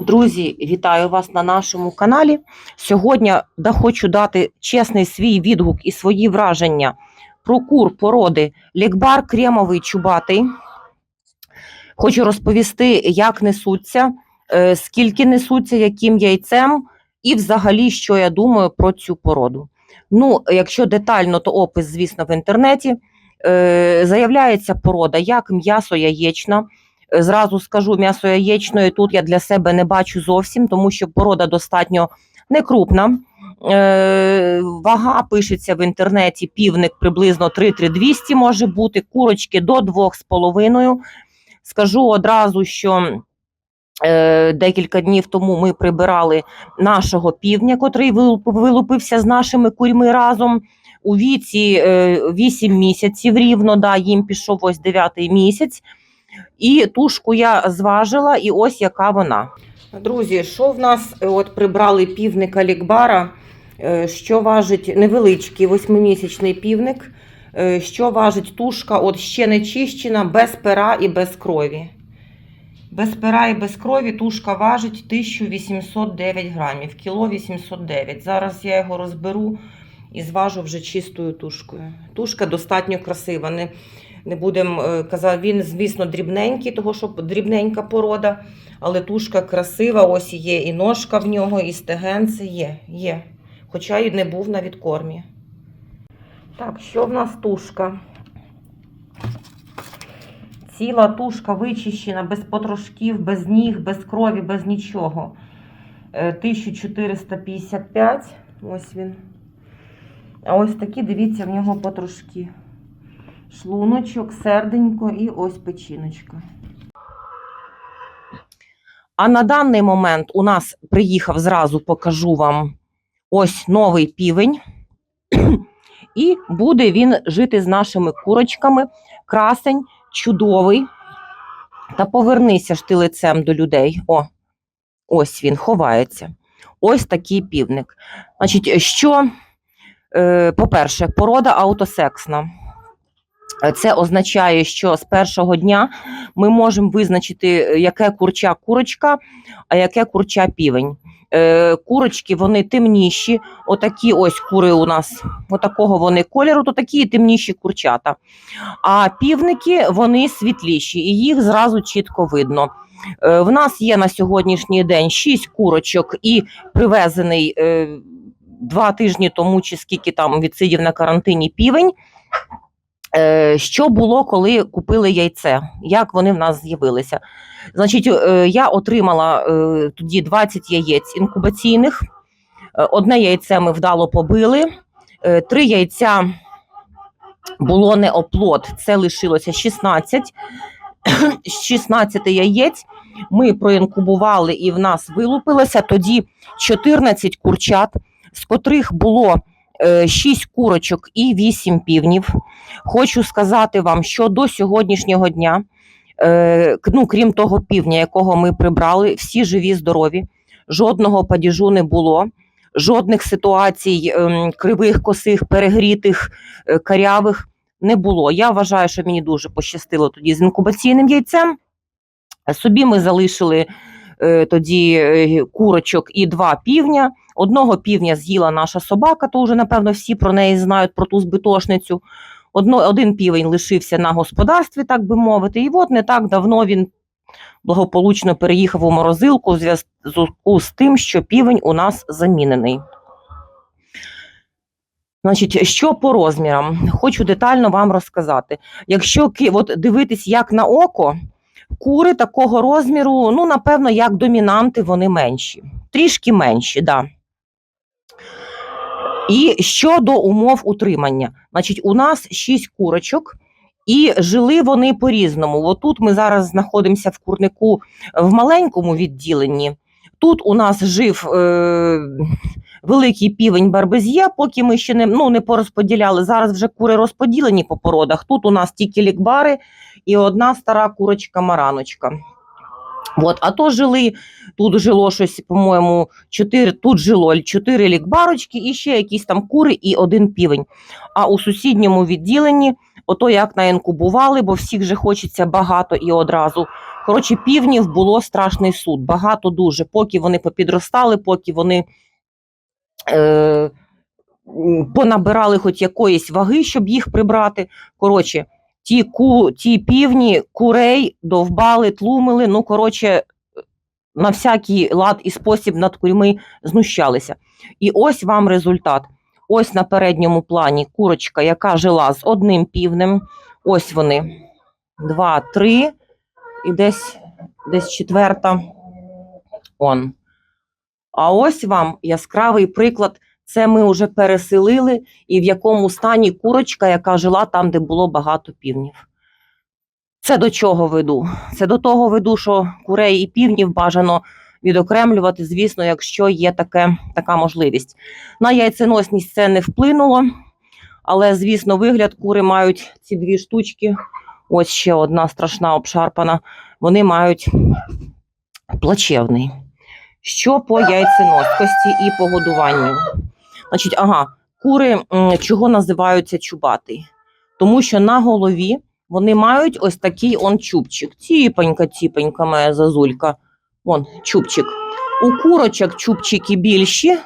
Друзі, вітаю вас на нашому каналі. Сьогодні да, хочу дати чесний свій відгук і свої враження про кур породи Лікбар кремовий чубатий. Хочу розповісти, як несуться, е, скільки несуться, яким яйцем, і взагалі, що я думаю про цю породу. Ну, якщо детально, то опис, звісно, в інтернеті. Е, Заявляється порода як м'ясо яєчна. Е, Зразу скажу, м'ясо яєчної тут я для себе не бачу зовсім, тому що порода достатньо некрупна. Е, вага пишеться в інтернеті, півник приблизно 3-3200 може бути, курочки до 2,5. Скажу одразу, що е, декілька днів тому ми прибирали нашого півня, котрий вилупився з нашими курьми разом. У віці е, 8 місяців рівно, да, їм пішов ось 9 місяць. І тушку я зважила, і ось яка вона. Друзі, що в нас е, от прибрали півника лікбара, е, що важить невеличкий восьмимісячний півник, е, що важить тушка, от ще не чищена, без пера і без крові. Без пера і без крові тушка важить 1809 грамів, кіло 809. Зараз я його розберу і зважу вже чистою тушкою. Тушка достатньо красива. Не, не будемо е, казати, він, звісно, дрібненький, того що дрібненька порода, але тушка красива, ось є і ножка в нього, і стегенце є, є. Хоча й не був на відкормі. Так, що в нас тушка? Ціла тушка вичищена, без потрошків, без ніг, без крові, без нічого. Е, 1455. Ось він. А ось такі, дивіться, в нього потрошки. Шлуночок, серденько і ось печіночка. А на даний момент у нас приїхав зразу, покажу вам ось новий півень. І буде він жити з нашими курочками. Красень, чудовий. Та повернися ж ти лицем до людей. О, ось він ховається. Ось такий півник. Значить, що, е, по-перше, порода аутосексна. Це означає, що з першого дня ми можемо визначити, е, яке курча курочка, а яке курча півень. Е, Курочки вони темніші, отакі ось кури у нас, отакого вони кольору, то такі темніші курчата. А півники вони світліші, і їх зразу чітко видно. Е, В нас є на сьогоднішній день 6 курочок і привезений два тижні тому, чи скільки там відсидів на карантині півень. Е, Що було, коли купили яйце? Як вони в нас з'явилися? Значить, е, я отримала е, тоді 20 яєць інкубаційних. Одне яйце ми вдало побили, три яйця було не оплод, це лишилося 16. З 16 яєць ми проінкубували і в нас вилупилося тоді 14 курчат, з котрих було 6 курочок і 8 півнів. Хочу сказати вам, що до сьогоднішнього дня, е, ну, крім того півня, якого ми прибрали, всі живі, здорові, жодного падіжу не було, жодних ситуацій ем, кривих, косих, перегрітих, е, карявих не було. Я вважаю, що мені дуже пощастило тоді з інкубаційним яйцем. Собі ми залишили е, тоді е, курочок і два півня. Одного півня з'їла наша собака, то вже, напевно, всі про неї знають, про ту збитошницю. Одно, один півень лишився на господарстві, так би мовити. І от не так давно він благополучно переїхав у морозилку у зв'язку з тим, що півень у нас замінений. Значить, що по розмірам? Хочу детально вам розказати. Якщо от дивитись як на око, кури такого розміру, ну, напевно, як домінанти, вони менші. Трішки менші. Да. І щодо умов утримання, значить, у нас 6 курочок, і жили вони по-різному. Отут ми зараз знаходимося в курнику в маленькому відділенні. Тут у нас жив е, великий півень барбез'є, поки ми ще не, ну, не порозподіляли. Зараз вже кури розподілені по породах. Тут у нас тільки лікбари і одна стара курочка-мараночка. От, а то жили, тут жило щось, по-моєму, тут жило чотири лікбарочки і ще якісь там кури і один півень. А у сусідньому відділенні, ото як наінкубували, бо всіх же хочеться багато і одразу. Коротше, півнів було страшний суд. Багато дуже. Поки вони попідростали, поки вони е, понабирали хоч якоїсь ваги, щоб їх прибрати. Коротше, ті, ку, ті півні курей довбали, тлумили. Ну, коротше, на всякий лад і спосіб над курьми знущалися. І ось вам результат. Ось на передньому плані курочка, яка жила з одним півнем. Ось вони. Два, три. І десь, десь четверта. Он. А ось вам яскравий приклад. Це ми вже переселили, і в якому стані курочка, яка жила там, де було багато півнів. Це до чого веду? Це до того веду, що курей і півнів бажано відокремлювати, звісно, якщо є таке, така можливість. На яйценосність це не вплинуло, але, звісно, вигляд кури мають ці дві штучки. Ось ще одна страшна обшарпана. Вони мають плачевний. Що по яйценоскості і по годуванню? Значить, ага, кури чого називаються чубатий? Тому що на голові вони мають ось такий он чубчик. Ціпонька, ціпонька моя зазулька. Вон чубчик. У курочок чубчики більші,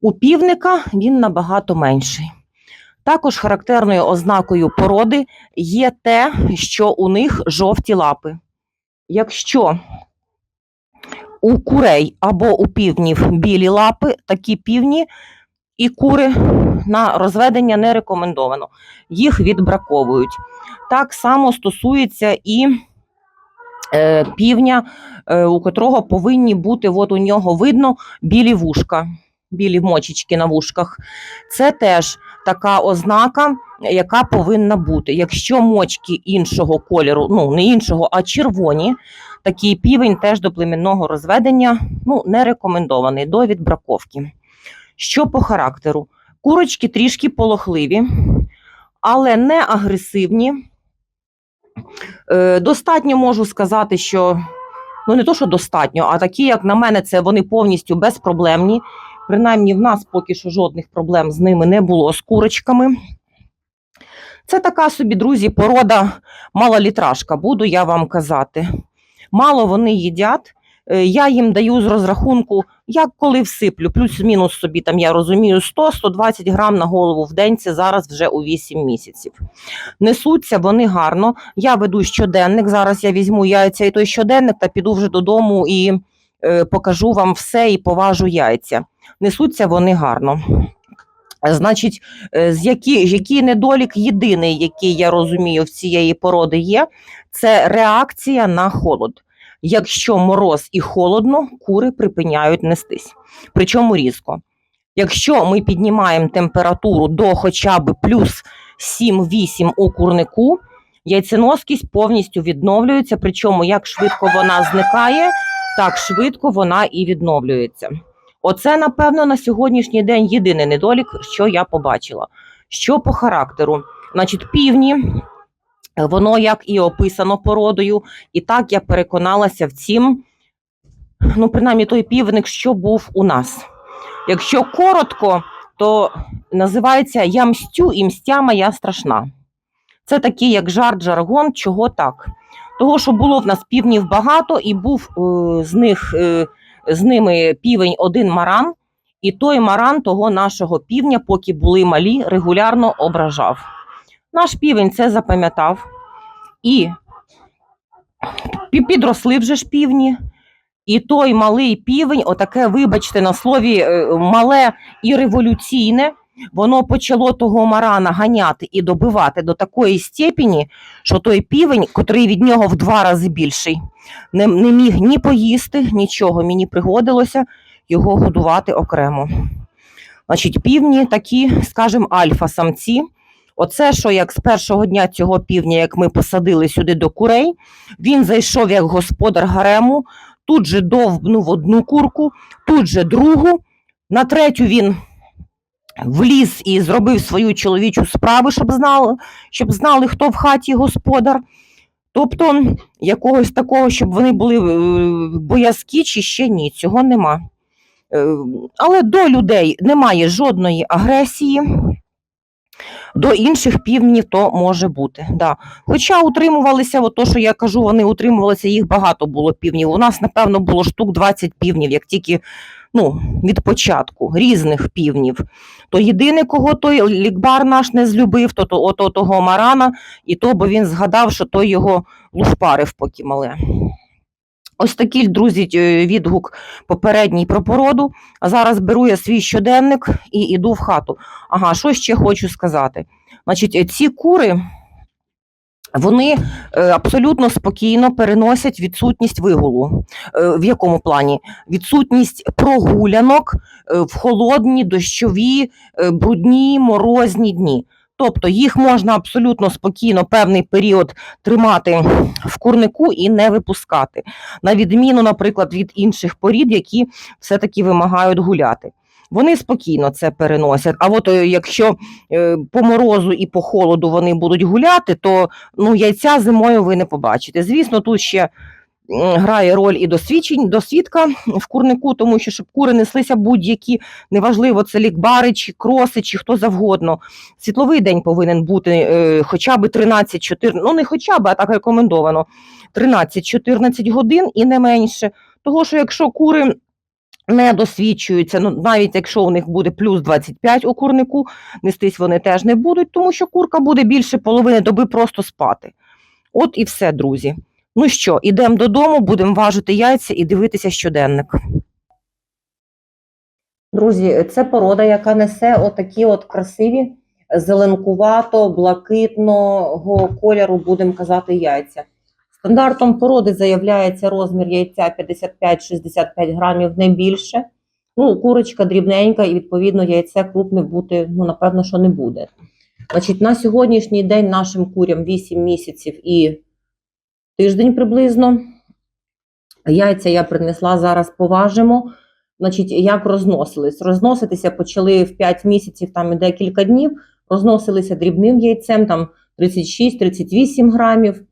у півника він набагато менший. Також характерною ознакою породи є те, що у них жовті лапи. Якщо у курей або у півнів білі лапи, такі півні і кури на розведення не рекомендовано. Їх відбраковують. Так само стосується і е, півня, е, у котрого повинні бути, от у нього видно білі вушка, білі мочечки на вушках. Це теж така ознака, яка повинна бути. Якщо мочки іншого кольору, ну не іншого, а червоні, такий півень теж до племінного розведення ну, не рекомендований до відбраковки. Що по характеру? Курочки трішки полохливі, але не агресивні. Е, достатньо можу сказати, що ну не то, що достатньо, а такі, як на мене, це вони повністю безпроблемні. Принаймні, в нас поки що жодних проблем з ними не було з курочками. Це така собі, друзі, порода малолітражка, буду я вам казати. Мало вони їдять. Е, Я їм даю з розрахунку, як коли всиплю, плюс-мінус собі там, я розумію, 100-120 грам на голову в день, це зараз вже у 8 місяців. Несуться вони гарно. Я веду щоденник. Зараз я візьму яйця і той щоденник та піду вже додому і е, покажу вам все і поважу яйця. Несуться вони гарно. Значить, е, з які, який недолік єдиний, який я розумію в цієї породи є, це реакція на холод. Якщо мороз і холодно, кури припиняють нестись. Причому різко. Якщо ми піднімаємо температуру до хоча б плюс 7-8 у курнику, яйценоскість повністю відновлюється. Причому як швидко вона зникає, так швидко вона і відновлюється. Оце, напевно, на сьогоднішній день єдиний недолік, що я побачила. Що по характеру? Значить, півні, воно як і описано породою, і так я переконалася в цім, ну, принаймні той півник, що був у нас. Якщо коротко, то називається Я мстю і мстя моя страшна. Це такий, як жарт, жаргон, чого так? Того, що було в нас півнів багато, і був е, з них е, з ними півень один маран, і той маран того нашого півня, поки були малі, регулярно ображав. Наш півень це запам'ятав. І підросли вже ж півні. І той малий півень, отаке, вибачте, на слові е, мале і революційне, воно почало того марана ганяти і добивати до такої степені, що той півень, котрий від нього в два рази більший, не, не міг ні поїсти, нічого. Мені пригодилося його годувати окремо. Значить, півні такі, скажімо, альфа-самці. Оце, що як з першого дня цього півня, як ми посадили сюди до курей, він зайшов як господар гарему, тут же довбнув одну курку, тут же другу. На третю він вліз і зробив свою чоловічу справу, щоб знали, щоб знали, хто в хаті господар. Тобто якогось такого, щоб вони були е, боязкі, чи ще ні, цього нема. Е, Але до людей немає жодної агресії. До інших півнів то може бути. Да. Хоча утримувалися, от то, що я кажу, вони утримувалися, їх багато було півнів. У нас, напевно, було штук 20 півнів, як тільки ну, від початку, різних півнів. То єдине, кого той лікбар наш не злюбив, то, то ото того марана, і то, бо він згадав, що той його лушпарив поки мале. Ось такий, друзі, відгук попередній про породу. А зараз беру я свій щоденник і йду в хату. Ага, що ще хочу сказати? Значить, ці кури. Вони е, абсолютно спокійно переносять відсутність вигулу. Е, В якому плані? Відсутність прогулянок е, в холодні, дощові, брудні, морозні дні. Тобто їх можна абсолютно спокійно певний період тримати в курнику і не випускати, на відміну, наприклад, від інших порід, які все-таки вимагають гуляти. Вони спокійно це переносять. А от е, якщо е, по морозу і по холоду вони будуть гуляти, то ну, яйця зимою ви не побачите. Звісно, тут ще грає роль і досвідчень, досвідка в курнику, тому що щоб кури неслися будь-які, неважливо, це лікбари, чи кроси, чи хто завгодно. Світловий день повинен бути е, хоча б 13-14, ну не хоча б, а так рекомендовано. 13-14 годин і не менше. Того, що якщо кури не досвідчуються, ну навіть якщо у них буде плюс 25 у курнику, нестись вони теж не будуть, тому що курка буде більше половини доби просто спати. От і все, друзі. Ну що, ідемо додому, будемо важити яйця і дивитися щоденник. Друзі, це порода, яка несе отакі от красиві зеленкувато, блакитного кольору, будемо казати, яйця. Стандартом породи заявляється розмір яйця 55-65 грамів, не більше. Ну, курочка дрібненька, і відповідно яйце крупне бути, ну, напевно, що не буде. Значить, на сьогоднішній день нашим курям 8 місяців і тиждень приблизно. Яйця я принесла, зараз поважимо. Значить, як розносились? Розноситися почали в 5 місяців, там і декілька днів, розносилися дрібним яйцем, там 36-38 грамів.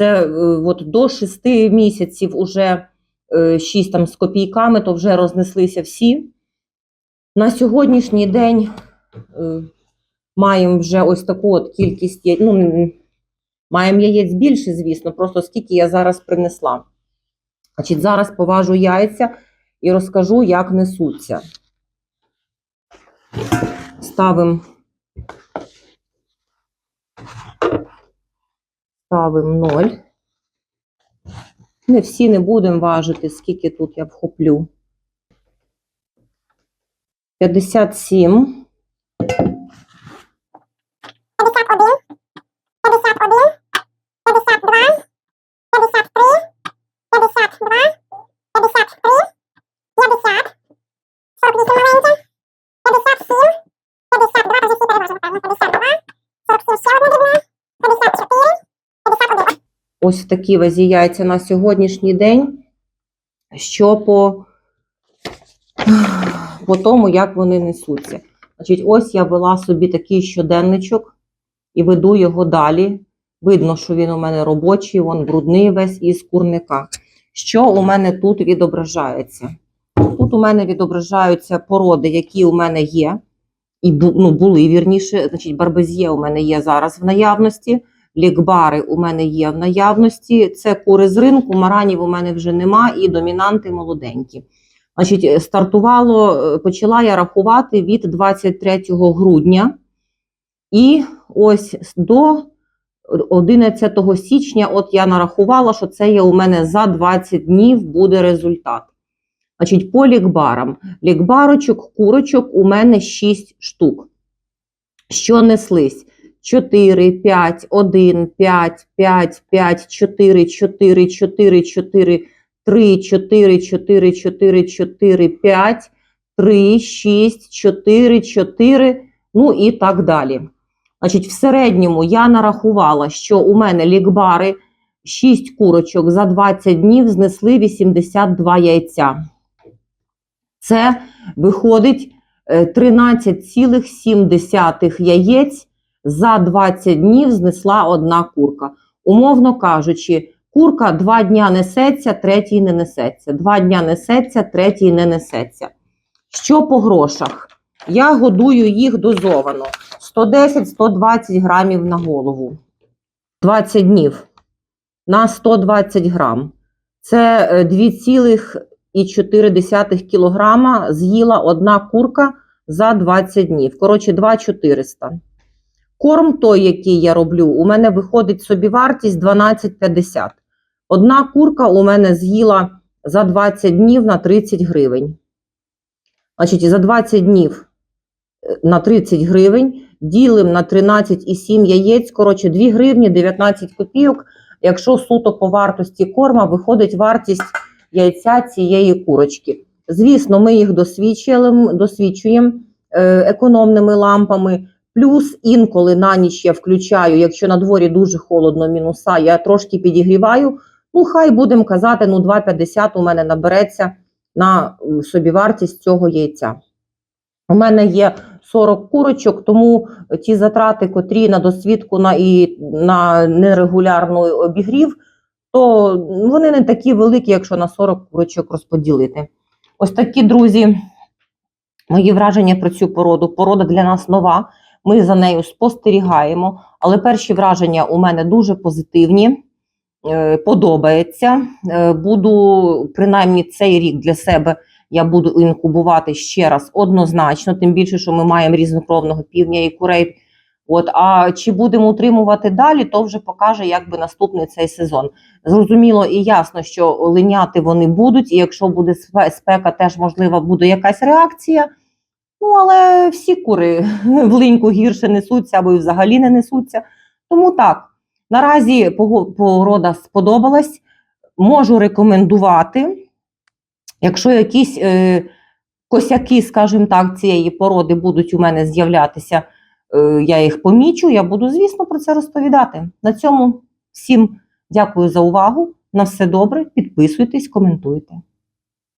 Це е, от до 6 місяців уже 6 там з копійками, то вже рознеслися всі. На сьогоднішній день е, маємо вже ось таку от кількість яєць. Ну, маємо яєць більше, звісно, просто скільки я зараз принесла. Значить, зараз поважу яйця і розкажу, як несуться. Ставимо ставимо 0. Не всі не будемо важити, скільки тут я вхоплю. 57. Ось в такій вазі яйця на сьогоднішній день. Що по, по тому, як вони несуться. Значить, ось я вела собі такий щоденничок і веду його далі. Видно, що він у мене робочий, він брудний весь із курника. Що у мене тут відображається? Тут у мене відображаються породи, які у мене є, і ну, були вірніше. Значить, барбезє у мене є зараз в наявності. Лікбари у мене є в наявності. Це кури з ринку, маранів у мене вже нема, і домінанти молоденькі. Значить, е, стартувало, е, почала я рахувати від 23 грудня. І ось до 11 січня, от я нарахувала, що це є у мене за 20 днів буде результат. Значить, по лікбарам. Лікбарочок, курочок у мене 6 штук. Що неслись? 4, 5, 1, 5, 5, 5, 4, 4, 4, 4, 3, 4, 4, 4, 4, 5, 3, 6, 4, 4, ну і так далі. Значить, в середньому я нарахувала, що у мене лікбари 6 курочок за 20 днів знесли 82 яйця. Це виходить е, 13,7 яєць за 20 днів знесла одна курка. Умовно кажучи, курка два дня несеться, третій не несеться. Два дня несеться, третій не несеться. Що по грошах? Я годую їх дозовано. 110-120 грамів на голову. 20 днів на 120 грам. Це е, 2,4 кілограма з'їла одна курка за 20 днів. Коротше, 2,400. Корм той, який я роблю, у мене виходить собівартість 12,50. Одна курка у мене з'їла за 20 днів на 30 гривень. Значить, за 20 днів е, на 30 гривень ділимо на 13,7 яєць. Коротше, 2 гривні 19 копійок. Якщо суто по вартості корма виходить вартість яйця цієї курочки. Звісно, ми їх досвідчуємо, досвідчуємо е, економними лампами. Плюс інколи на ніч я включаю, якщо на дворі дуже холодно, мінуса, я трошки підігріваю. Ну, хай будемо казати, ну 2,50 у мене набереться на м, собівартість цього яйця. У мене є 40 курочок, тому ті затрати, котрі на досвідку на, і на нерегулярний обігрів, то вони не такі великі, якщо на 40 курочок розподілити. Ось такі, друзі, мої враження про цю породу. Порода для нас нова. Ми за нею спостерігаємо, але перші враження у мене дуже позитивні. Е, Подобається. Е, Буду принаймні цей рік для себе я буду інкубувати ще раз однозначно, тим більше, що ми маємо різнокровного півня і курей. От, а чи будемо утримувати далі, то вже покаже якби наступний цей сезон. Зрозуміло і ясно, що линяти вони будуть, і якщо буде спе- спека, теж можливо буде якась реакція. Ну, але всі кури в линьку гірше несуться або й взагалі не несуться. Тому так, наразі порода сподобалась. Можу рекомендувати. Якщо якісь е, косяки, скажімо так, цієї породи будуть у мене з'являтися, е, я їх помічу, я буду, звісно, про це розповідати. На цьому всім дякую за увагу. На все добре, підписуйтесь, коментуйте.